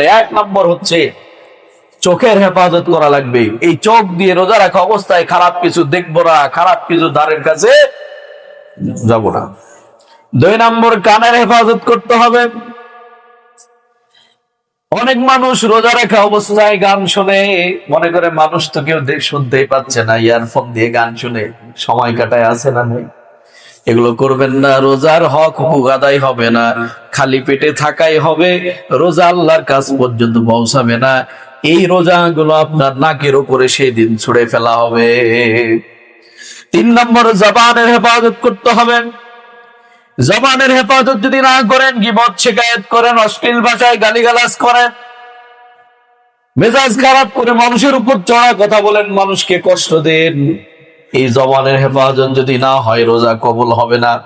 এক নম্বর হচ্ছে চোখের হেফাজত করা লাগবে। এই চোখ দিয়ে রোজা রাখা অবস্থায় খারাপ কিছু দেখব না, খারাপ কিছু দ্বারের কাছে যাব না। দুই নম্বর, কানের হেফাজত করতে হবে। অনেক মানুষ রোজা রাখা অবস্থায় গান শুনে, মনে করে মানুষ তো কেউ শুনতেই পাচ্ছে না, ইয়ারফোন দিয়ে গান শুনে, সময় কাটায় আছে না নেই। এগুলো করবেন না, রোজার হক হুকুক আদায় হবে না, খালি পেটে থাকাই হবে, রোজা আল্লাহর কাজ পর্যন্ত পৌঁছাবে না। এই রোজা গুলো আপনার নাকের উপরে সেই দিন ছুড়ে ফেলা হবে। তিন নম্বর, জবানের হেফাজত করতে হবে। জবানের হেফাজত যদি না করেন, গিবত, শিকায়ত করেন, অশ্লীল ভাষায় গালিগালাজ করেন, মেজাজ খারাপ করে মানুষের উপর চড়া কথা বলেন, মানুষকে কষ্ট দেন। এই জবানের হেফাজত যদি না হয়, রোজা কবুল হবে না।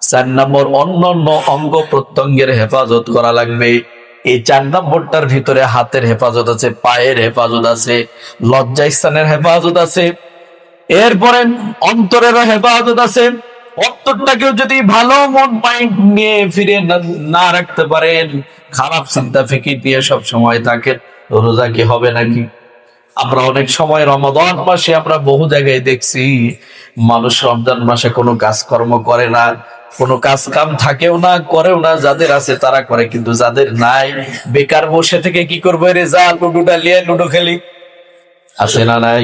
চার নম্বর, অন্যান্য অঙ্গ প্রত্যঙ্গের হেফাজত করা লাগবে। এই চার নম্বরটার ভিতরে হাতের হেফাজত আছে, পায়ের হেফাজত আছে লজ্জা স্থানের হেফাজত আছে। এরপরে অন্তরেরও হেফাজত আছে। অন্তরটাকেও যদি ভালো মন মাইন্ড নিয়ে ফিরে না- রাখতে পারেন, খারাপ চিন্তা, ফিকির দিয়ে সব সময় থাকেন। রোজা কি হবে নাকি? আমরা অনেক সময় রমাদান মাসে আমরা বহু জায়গায় দেখছি, মানুষ রমজান মাসে কোনো কাজকর্ম করে না, কোনো কাজ কাম থাকেও না, করেও না, যাদের আছে তারা করে, কিন্তু যাদের নাই, বেকার বসে থেকে কি করব? রে যা লুডুটা লিয়ে লুডো খেলি। আছে না নাই?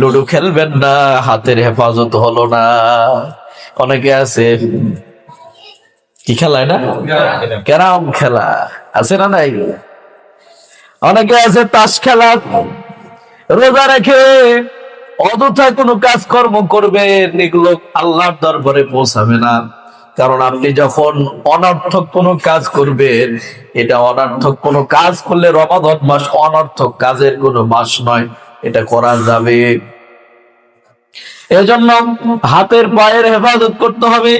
লুডো খেলবেন না, হাতের হেফাজত হলো না। অনেকে আছে, কি খেলায় না? ক্যারাম খেলা। আছে না নাই? অনেকে আছে তাস খেলা। রোজা রেখে অযথা কোনো কাজকর্ম করবেন এগুলো আল্লাহর দরবারে পৌঁছাবে না। কারণ আপনি যখন অনর্থক কোনো কাজ করবেন, এটা অনর্থক কোনো কাজ করলে রমাদন মাস অনর্থক কাজের কোনো মাস নয়, এটা করা যাবে। এজন্য হাতের পায়ের হেফাজত করতে হবে।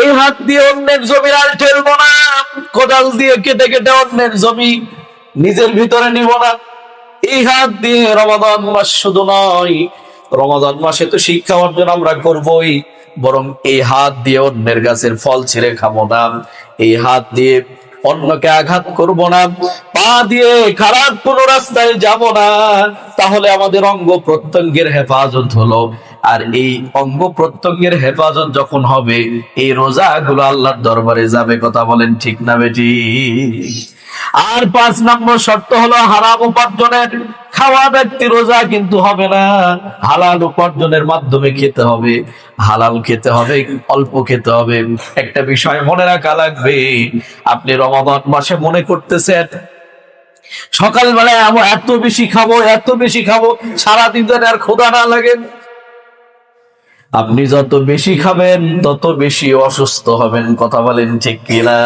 এই হাত দিয়ে অন্যের জমির আল ঠেলবো না। কোদাল দিয়ে কেটে কেটে অন্যের জমি নিজের ভিতরে নিব না। এই হাত দিয়ে রমাদান মাস শুধু নয়, রমাদান মাসে তো শিক্ষা অর্জন আমরা করবই, বরং এই হাত দিয়ে অন্যের গাছের ফল ছিঁড়ে খাব না, এই হাত দিয়ে অন্যকে আঘাত করব না, পা দিয়ে খারাপ কোনো রাস্তায় যাব না, তাহলে আমাদের অঙ্গ প্রত্যঙ্গের হেফাজত হলো। আর এই অঙ্গ প্রত্যঙ্গের হেফাজত যখন হবে, এই রোজা গুলো আল্লাহর দরবারে যাবে, কথা বলেন ঠিক না বেটি? আর পাঁচ নম্বর শর্ত হলো হারাম উপার্জনের। খাওয়া ব্যক্তি রোজা কিন্তু হবে না। হালাল উপার্জনের মাধ্যমে খেতে হবে। হালাল খেতে হবে, অল্প খেতে হবে। একটা বিষয় মনে রাখা লাগবে, আপনি রমাদান মাসে মনে করতেছেন, সকালবেলায় আমি এত বেশি খাব, এত বেশি খাব, সারাদিন যেন আর ক্ষুধা না লাগে। আপনি যত বেশি খাবেন, তত বেশি অসুস্থ হবেন। কথা বলেন ঠিক কিনা?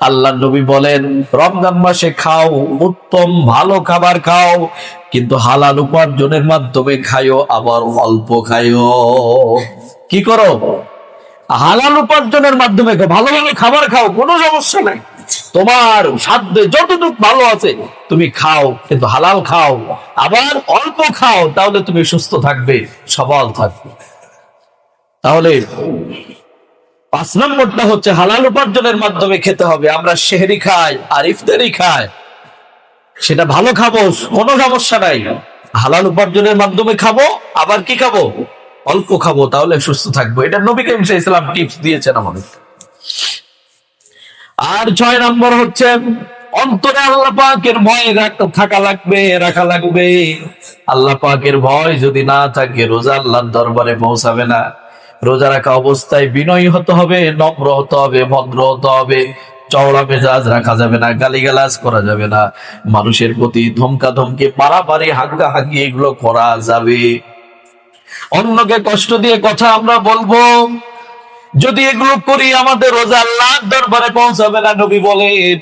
আল্লাহ নবী বলেন, রমজান মাসে খাও, উত্তম ভালো খাবার খাও, কিন্তু হালাল উপার্জনের মাধ্যমে খাইও, আবার অল্প খাইও। কি করো? হালাল উপার্জনের মাধ্যমে খাও ভালো ভালো খাবার খাও, কোনো সমস্যা নাই। তোমার সাধ্যে যতটুকু ভালো আছে, তুমি খাও, কিন্তু হালাল খাও। আবার অল্প খাও, তাহলে তুমি সুস্থ থাকবে, সবল থাকবে। তাহলে পাঁচ নম্বরটা হচ্ছে, হালাল উপার্জনের মাধ্যমে খেতে হবে। আমরা শেহরি খাই আর ইফতারি খাই। সেটা ভালো খাব, কোনো সমস্যা নাই। হালাল উপার্জনের মাধ্যমে খাব, আবার কি খাব? অল্প খাব, তাহলে সুস্থ থাকব। এটা নবী করিম ইসলাম টিপস দিয়েছেন আমাদের। আর ছয় নম্বর হচ্ছে, অন্তরে আল্লাহ পাকের ভয় থাকা লাগবে, রাখা লাগবে। আল্লাহ পাকের ভয় যদি না থাকে, রোজা দরবারে পৌঁছাবে না। রোজা রাখা অবস্থায় বিনয়ী হতে হবে, নম্র হতে হবে, ভদ্র হতে হবে। চওড়া মেজাজ রাখা যাবে না, গালিগালাজ করা যাবে না। মানুষের প্রতি ধমকা ধমকি মারামারি হাঙ্গি এগুলো করা যাবে। অন্যকে কষ্ট দিয়ে কথা আমরা বলব। যদি এগুলো করি, আমাদের রোজা আল্লাহর দরবারে পৌঁছাবে না, নবী বলেন।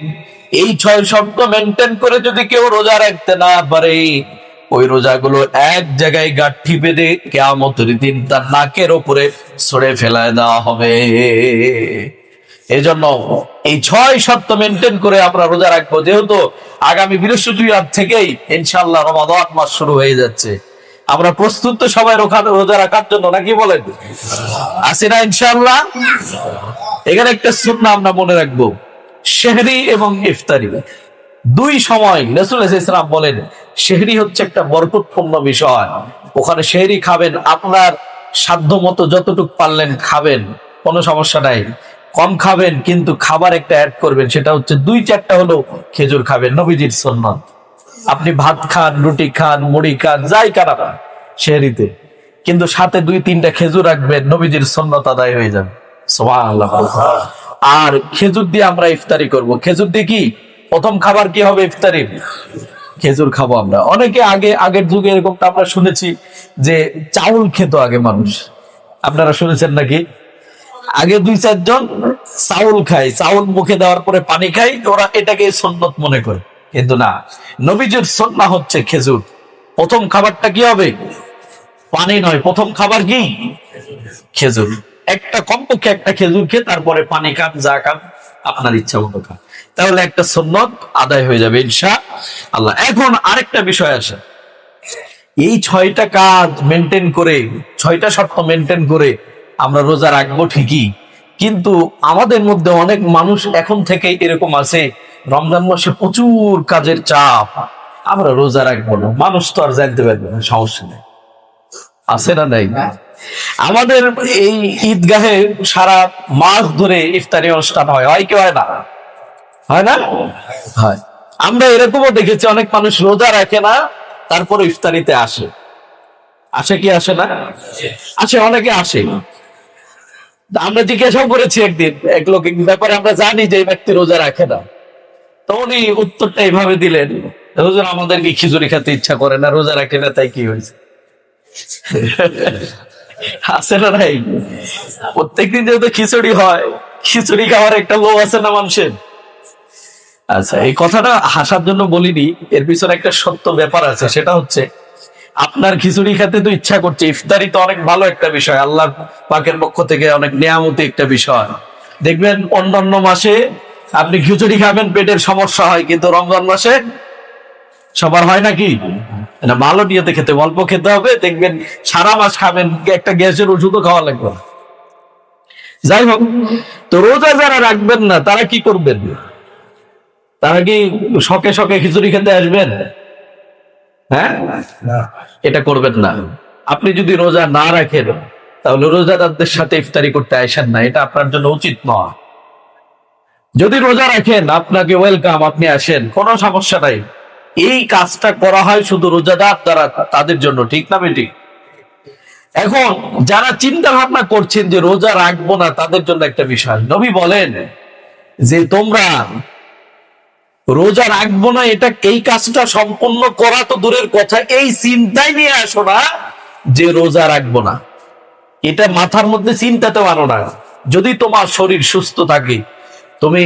এই ছয় শব্দ মেনটেন করে যদি কেউ রোজা রাখতে না পারে, ওই রোজাগুলো এক জায়গায় গাঠি বেঁধে কেয়ামতের দিন তার নাকের ওপরে ছড়ে ফেলায় দেওয়া হবে। এজন্য এই ছয় শর্ত মেনটেন করে আমরা রোজা রাখব। যেহেতু আগামী বৃহস্পতিবার থেকেই ইনশাল্লাহ রমাদান মাস শুরু হয়ে যাচ্ছে। আমরা প্রস্তুত তো সবাই রোজা রাখার জন্য, নাকি বলেন? আছি না ইনশাল্লাহ এখানে একটা সুন্না আমরা মনে রাখব। শেহরি এবং ইফতারি। দুই সময় রসুল ইসলাম বলেন শেহরি হচ্ছে একটা বরকতপূর্ণ বিষয়। ওখানে শেহরি খাবেন, আপনার সাধ্য মতো যতটুকু পারলেন খাবেন, কোনো সমস্যা নাই। কম খাবেন, কিন্তু খাবার একটা অ্যাড করবেন, সেটা হচ্ছে দুই চারটা হলো খেজুর খাবেন, নবীজির সন্ন্যত আপনি ভাত খান, রুটি খান, মুড়ি খান, যাই খান শেহরিতে কিন্তু সাথে দুই তিনটা খেজুর রাখবেন, নবীজির সন্ন্যত আদায় হয়ে যাবে। আর খেজুর দিয়ে আমরা ইফতারি করব। খেজুর দিয়ে কি? প্রথম খাবার কি হবে ইফতারির খেজুর খাব আমরা। অনেকে আগে, আগের যুগে এরকমটা আমরা শুনেছি যে চাউল খেত আগে মানুষ। আপনারা শুনেছেন নাকি? আগে দুই চারজন চাউল খায়। চাউল মুখে দেওয়ার পরে পানি খায়। ওরা এটাকে সন্ন্যত মনে করে। কিন্তু না, নবীজির সন্না হচ্ছে খেজুর। প্রথম খাবারটা কি হবে? পানি নয়, প্রথম খাবার কি? খেজুর। একটা কমপক্ষে একটা খেজুর খেয়ে তারপরে পানি খান, যা খান, আপনার ইচ্ছা মতো খান। তাহলে একটা সন্ন্যত আদায় হয়ে যাবে ইনশা আল্লাহ, এখন আরেকটা বিষয় আসে। এই ছয়টা কাজ মেনটেন করে, ছয়টা শর্ত মেনটেন করে আমরা রোজা রাখব ঠিকই, কিন্তু আমাদের মধ্যে অনেক মানুষ এখন থেকে এরকম আছে রমজান মাসে প্রচুর কাজের চাপ। আমরা রোজা রাখব না। মানুষ তো আর জানতে পারবে না সমস্যা নেই। আছে না নাই? আমাদের এই ঈদগাহে সারা মাস ধরে ইফতারি অনুষ্ঠান হয়। হয় কি হয় না? হয় না? হয়। আমরা এরকমও দেখেছি, অনেক মানুষ রোজা রাখে না, তারপরে ইফতারিতে আসে। আসে কি আসে না? আসে, অনেকে আসে। আমরা জিজ্ঞাসাও করেছি একদিন, এক লোক, ব্যাপারে আমরা জানি যে ব্যক্তি রোজা রাখে না। উনি উত্তরটা এইভাবে দিলেন হুজুর আমাদের কি খিচুড়ি খেতে ইচ্ছা করে না? রোজা রাখে না, তাই কি হয়েছে? আছে না নাই? প্রত্যেকদিন যেহেতু খিচুড়ি হয়, খিচুড়ি খাওয়ার একটা আছে না মানুষের? আচ্ছা এই কথাটা হাসার জন্য বলিনি, এর পিছনে একটা সত্য ব্যাপার আছে, সেটা হচ্ছে আপনার খিচুড়ি খেতে তো ইচ্ছা করছে, ইফতারি তো অনেক ভালো একটা বিষয়, আল্লাহ পাকের পক্ষ থেকে অনেক নিয়ামতি একটা বিষয়। দেখবেন অন্যান্য মাসে আপনি খিচুড়ি খাবেন পেটের সমস্যা হয় কিন্তু রমজান মাসে সবার হয় নাকি? এটা ভালো নিয়তে খেতে অল্প খেতে হবে দেখবেন সারা মাস খাবেন একটা গ্যাসের ওষুধও খাওয়া লাগবে। যাই হোক তো রোজা যারা রাখবেন না তারা কি করবেন? তারা কি শখে শখে খিচুড়ি খেতে আসবেন? হ্যাঁ? এটা করবেন না। আপনি যদি রোজা না রাখেন তাহলে রোজাদারদের সাথে ইফতারি করতে আসেন না এটা আপনার জন্য উচিত নয়। যদি রোজা রাখেন, আপনাকে ওয়েলকাম আপনি আসেন। কোনো সমস্যা নাই। এই কাজটা করা হয় শুধু রোজাদার দ্বারা, তাদের জন্য, ঠিক না বেটি? এখন যারা চিন্তা ভাবনা করছেন যে রোজা রাখব না, তাদের জন্য একটা বিষয়। নবী বলেন যে, তোমরা রোজা রাখব না, এটা এই কাজটা সম্পূর্ণ করা তো দূরের কথা। এই চিন্তাই নিয়ে আসো না যে রোজা রাখব না। এটা মাথার মধ্যে চিন্তাতে পারো না। যদি তোমার শরীর সুস্থ থাকে তুমি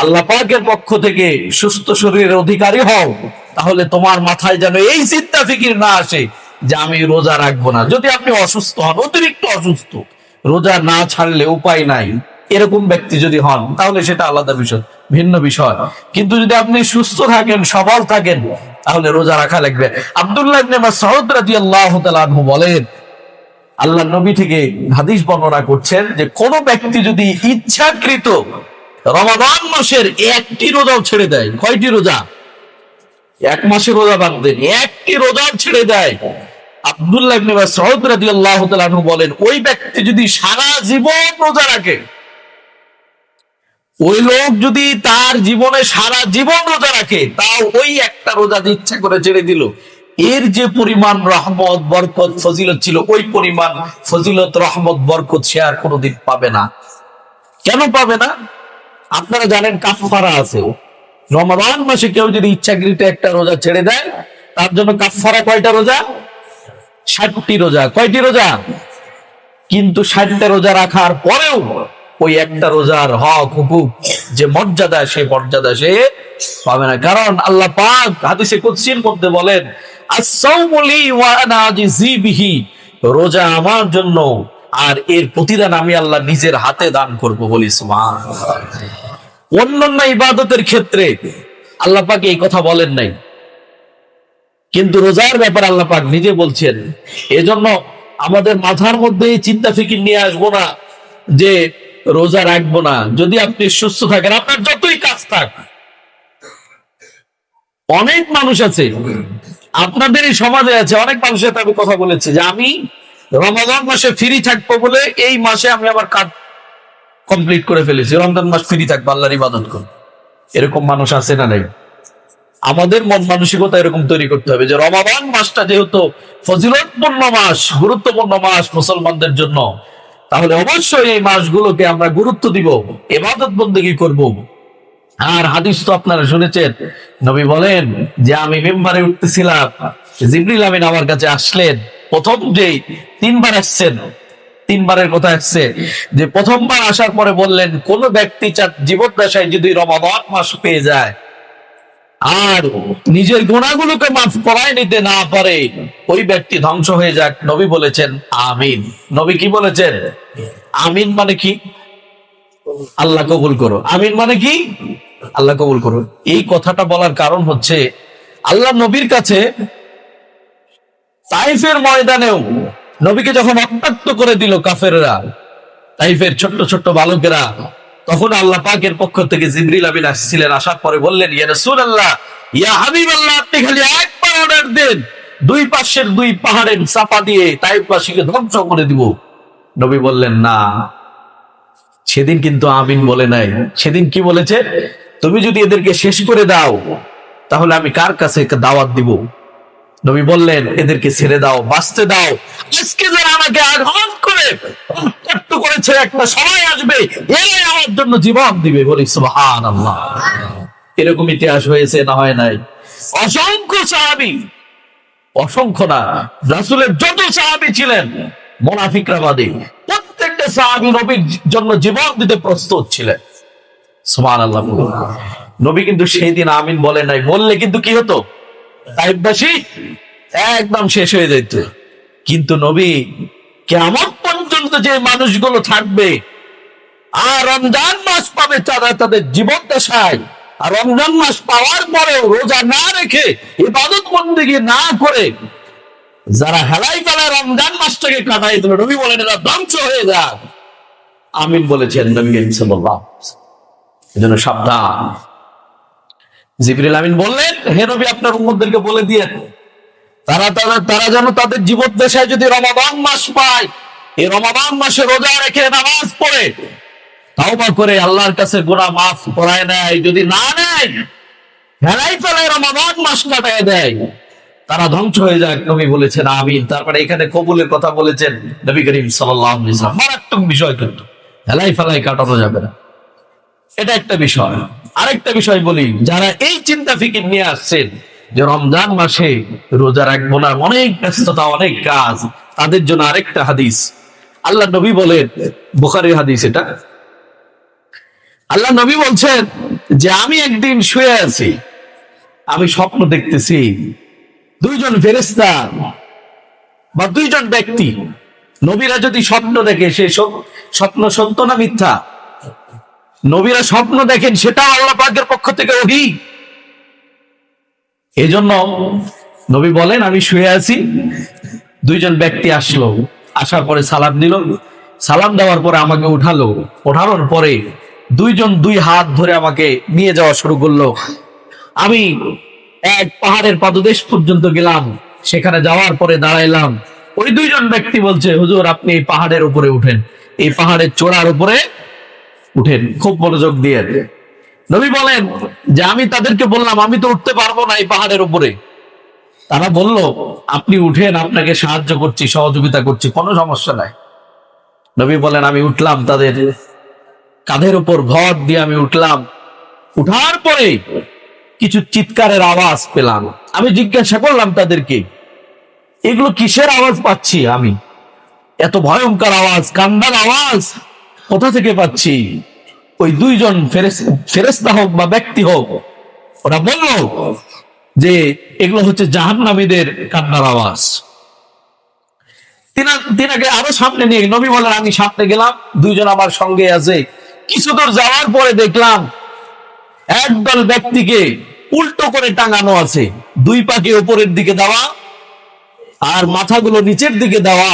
আল্লাহ পাকের পক্ষ থেকে সুস্থ শরীরের অধিকারী হও, তাহলে তোমার মাথায় যেন এই চিন্তা ফিকির না আসে যে আমি রোজা রাখব না। যদি আপনি অসুস্থ হন, অতিরিক্ত অসুস্থ, রোজা না ছাড়লে উপায় নাই। এরকম ব্যক্তি যদি হন, তাহলে সেটা আলাদা বিষয়, ভিন্ন বিষয়। কিন্তু যদি আপনি সুস্থ থাকেন, সবল থাকেন, তাহলে রোজা রাখা লাগবে। আব্দুল্লাহ রাদিয়াল্লাহু বলেন আল্লাহ নবী থেকে হাদিস বর্ণনা করছেন যে কোন ব্যক্তি যদি ইচ্ছাকৃত রমাদান মাসের একটি রোজাও ছেড়ে দেয়। কয়টি রোজা? এক মাসের রোজা বাদ দেন। একটি রোজাও ছেড়ে দেয়। আব্দুল্লাহ ইবনে মাসউদ বলেন, ওই ব্যক্তি যদি সারা জীবন রোজা রাখে, ওই লোক যদি তার জীবনে সারা জীবন রোজা রাখে, তাও ওই একটা রোজা ইচ্ছা করে ছেড়ে দিল। এর যে পরিমাণ রহমত, বরকত, ফজিলত ছিল, ওই পরিমাণ ফজিলত, রহমত, বরকত সে আর কোনোদিন পাবে না। কেন পাবে না? আপনারা জানেন কাফারা আছে। রমাদান মাসে কেউ যদি ইচ্ছাকৃত একটা রোজা ছেড়ে দেয়, তার জন্য কাফারা কয়টা রোজা? ষাটটি রোজা। কয়টি রোজা? কিন্তু ষাটটা রোজা রাখার পরেও ওই একটা রোজার হক হুকুক যে মর্যাদা সে মর্যাদা সে পাবে না। কারণ আল্লাহ পাক হাদিসে কুদসির মধ্যে বলেন আস-সাওমুলি ওয়া আনা রোজা আমার জন্য আর এর প্রতিদান আমি আল্লাহ নিজের হাতে দান করব বলি, সুবহানাল্লাহ। অন্যান্য ইবাদতের ক্ষেত্রে আল্লাহ পাক এই কথা বলেন নাই। কিন্তু রোজার ব্যাপারে আল্লাহ পাক নিজে বলছেন, এজন্য আমাদের মাথার মধ্যে চিন্তা ফিকির নিয়ে আসব না যে রোজা রাখব না। যদি আপনি সুস্থ থাকেন, আপনার যতই কাজ থাক, অনেক মানুষ আছে, আপনাদের এই সমাজে আছে, অনেক মানুষের সাথে আমি কথা বলেছি যে আমি রমাদান মাসে ফ্রি থাকব বলে এই মাসে আমি আমার কাজ কমপ্লিট করে ফেলেছি। রমজান মাস ফ্রি থাকব, আল্লাহর ইবাদত করব। এরকম মানুষ আছে না নাই? আমাদের মন মানসিকতা এরকম তৈরি করতে হবে যে রমাদান মাসটা যেহেতু ফজিলতপূর্ণ মাস, গুরুত্বপূর্ণ মাস মুসলমানদের জন্য, তাহলে অবশ্যই এই মাসগুলোকে আমরা গুরুত্ব দিব এবাদত বন্দেগী করব। আর হাদিস তো আপনারা শুনেছেন, নবী বলেন যে আমি মেম্বারে উঠতেছিলাম, জিবরিল আমিন আমার কাছে আসলেন প্রথম যে তিনবার আসছেন, তিনবারের কথা আসছে, যে প্রথমবার আসার পরে বললেন, কোন ব্যক্তি চার জীবন দশায় যদি রমাদান মাস পেয়ে যায়, আর নিজের গুণাগুলোকে মাফ করায় নিতে না পারে, ওই ব্যক্তি ধ্বংস হয়ে যাক, নবী বলেছেন, আমিন। নবী কি বলেছেন? আমিন মানে কি? আল্লাহ কবুল করো। আমিন মানে কি? আল্লাহ কবুল করো। এই কথাটা বলার কারণ হচ্ছে, আল্লাহ নবীর কাছে তাইফের ময়দানেও নবীকে যখন অত্যক্ত করে দিল কাফেররা, তাইফের ছোট্ট ছোট্ট বালকেরা, তখন আল্লাহ পাকের পক্ষ থেকে জিবরিল আমিন আসছিলেন, আসার পরে বললেন, ইয়া রাসূলুল্লাহ, ইয়া হাবিবাল্লাহ, আপনি খালি একবার অর্ডার দেন, দুই পাশের দুই পাহাড়ের চাপা দিয়ে তাইফবাসীকে ধ্বংস করে দিব। নবী বললেন, না, সেদিন কিন্তু আমিন বলে নাই। সেদিন কি বলেছে? তুমি যদি এদেরকে শেষ করে দাও, তাহলে আমি কার কাছে দাওয়াত দিব? নবী বললেন, এদেরকে ছেড়ে দাও, বাঁচতে দাও। আজকে যারা আমাকে আঘাত করে, রক্তাক্ত করেছে, একটা সময় আসবে, এরাই আমার জন্য জীবন দিবে। বলি সুবহান আল্লাহ এরকম ইতিহাস হয়েছে, না হয় নাই? অসংখ্য সাহাবি, অসংখ্য না, রাসুলের যত সাহাবি ছিলেন, মোনাফিকরা বাদে, প্রত্যেকটা সাহাবি নবীর জন্য জীবন দিতে প্রস্তুত ছিলেন। সুবহান আল্লাহ নবী কিন্তু সেই দিন আমিন বলে নাই, বললে কিন্তু কি হতো? তাইবাসী একদম শেষ হয়ে যেত কিন্তু নবী, কেমন পর্যন্ত যে মানুষগুলো থাকবে, আর রমজান মাস পাবে তারা তাদের জীবন দশায়। আর রমজান মাস পাওয়ার পরেও রোজা না রেখে, ইবাদত বন্দেগী না করে, যারা হেলাই ফেলায় রমজান মাসটাকে কাটাই দিল, নবী বলেন, এরা ধ্বংস হয়ে যাক। আমিন বলেছেন নবী সাবধান। জিবরিল আমিন বললেন, হে নবী, আপনার উম্মতদেরকে বলে দিয়েন। তারা তারা তারা যেন তাদের জীবন দেশায় যদি রমাদান মাস পায়, এই রমাদান মাসে রোজা রেখে নামাজ পড়ে, তাওবা করে আল্লাহর কাছে গুনাহ মাফ করায় নেয়, যদি না নেয়, ফেলাই ফেলায় রমাদান মাস কাটায় দেয়। তারা ধ্বংস হয়ে যায় নবী বলেছেন, আমিন। তারপরে এখানে কবুলের কথা বলেছেন নবী করিম ওয়াসাল্লাম। মারাত্মক বিষয় কিন্তু, ফেলাই ফেলাই কাটানো যাবে না। এটা একটা বিষয়। আরেকটা বিষয় বলি, যারা এই চিন্তা ফিকির নিয়ে আসছেন যে রমজান মাসে রোজা রাখব না, অনেক ব্যস্ততা, অনেক কাজ, তাদের জন্য আরেকটা হাদিস। আল্লাহ নবী বলেন, বুখারীর হাদিস এটা। আল্লাহ নবী বলছেন যে আমি একদিন শুয়ে আছি, আমি স্বপ্ন দেখতেছি দুইজন ফেরেস্তা বা দুইজন ব্যক্তি। নবীরা যদি স্বপ্ন দেখে, সে স্বপ্ন সত্য না মিথ্যা? নবীরা স্বপ্ন দেখেন, সেটাও আল্লাহ পাকের পক্ষ থেকে ওহি। এই জন্য নবী বলেন, আমি শুয়ে আছি। দুইজন ব্যক্তি আসলো, আসার পরে সালাম দিল সালাম দেওয়ার পরে আমাকে উঠালো। ওঠানোর পরে দুইজন দুই হাত ধরে আমাকে নিয়ে যাওয়া শুরু করল। আমি এক পাহাড়ের পাদদেশ পর্যন্ত গেলাম, সেখানে যাওয়ার পরে দাঁড়াইলাম। ওই দুইজন ব্যক্তি বলছে, হুজুর, আপনি এই পাহাড়ের উপরে উঠেন। এই পাহাড়ের চূড়ার উপরে উঠেন, খুব মনোযোগ দিয়ে। নবী বলেন যে, আমি তাদেরকে বললাম, আমি তো উঠতে পারব না এই পাহাড়ের উপরে। তারা বলল, আপনি উঠেন, আপনাকে সাহায্য করছি, সহযোগিতা করছি, কোনো সমস্যা নাই। নবী বলেন, আমি উঠলাম তাদের কাঁধের উপর, ভর দিয়ে আমি উঠলাম। উঠার পরে কিছু চিৎকারের আওয়াজ পেলাম। আমি জিজ্ঞাসা করলাম তাদেরকে, এগুলো কিসের আওয়াজ পাচ্ছি আমি? এত ভয়ঙ্কর আওয়াজ কান্নার আওয়াজ, কোথা থেকে পাচ্ছি? ওই দুইজন ফেরেস্তা হোক বা ব্যক্তি হোক, ওরা বলল যে এগুলো হচ্ছে জাহান্নামীদের কান্নার আওয়াজ। তিনা- তিনাকে আরও সামনে নিয়ে নবী বলেন আমি সামনে গেলাম, দুইজন আমার সঙ্গে আছে। কিছু দূর যাওয়ার পরে দেখলাম, একদল ব্যক্তিকে উল্টো করে টাঙানো আছে। দুই পাকে উপরের দিকে দেওয়া আর মাথাগুলো নিচের দিকে দেওয়া।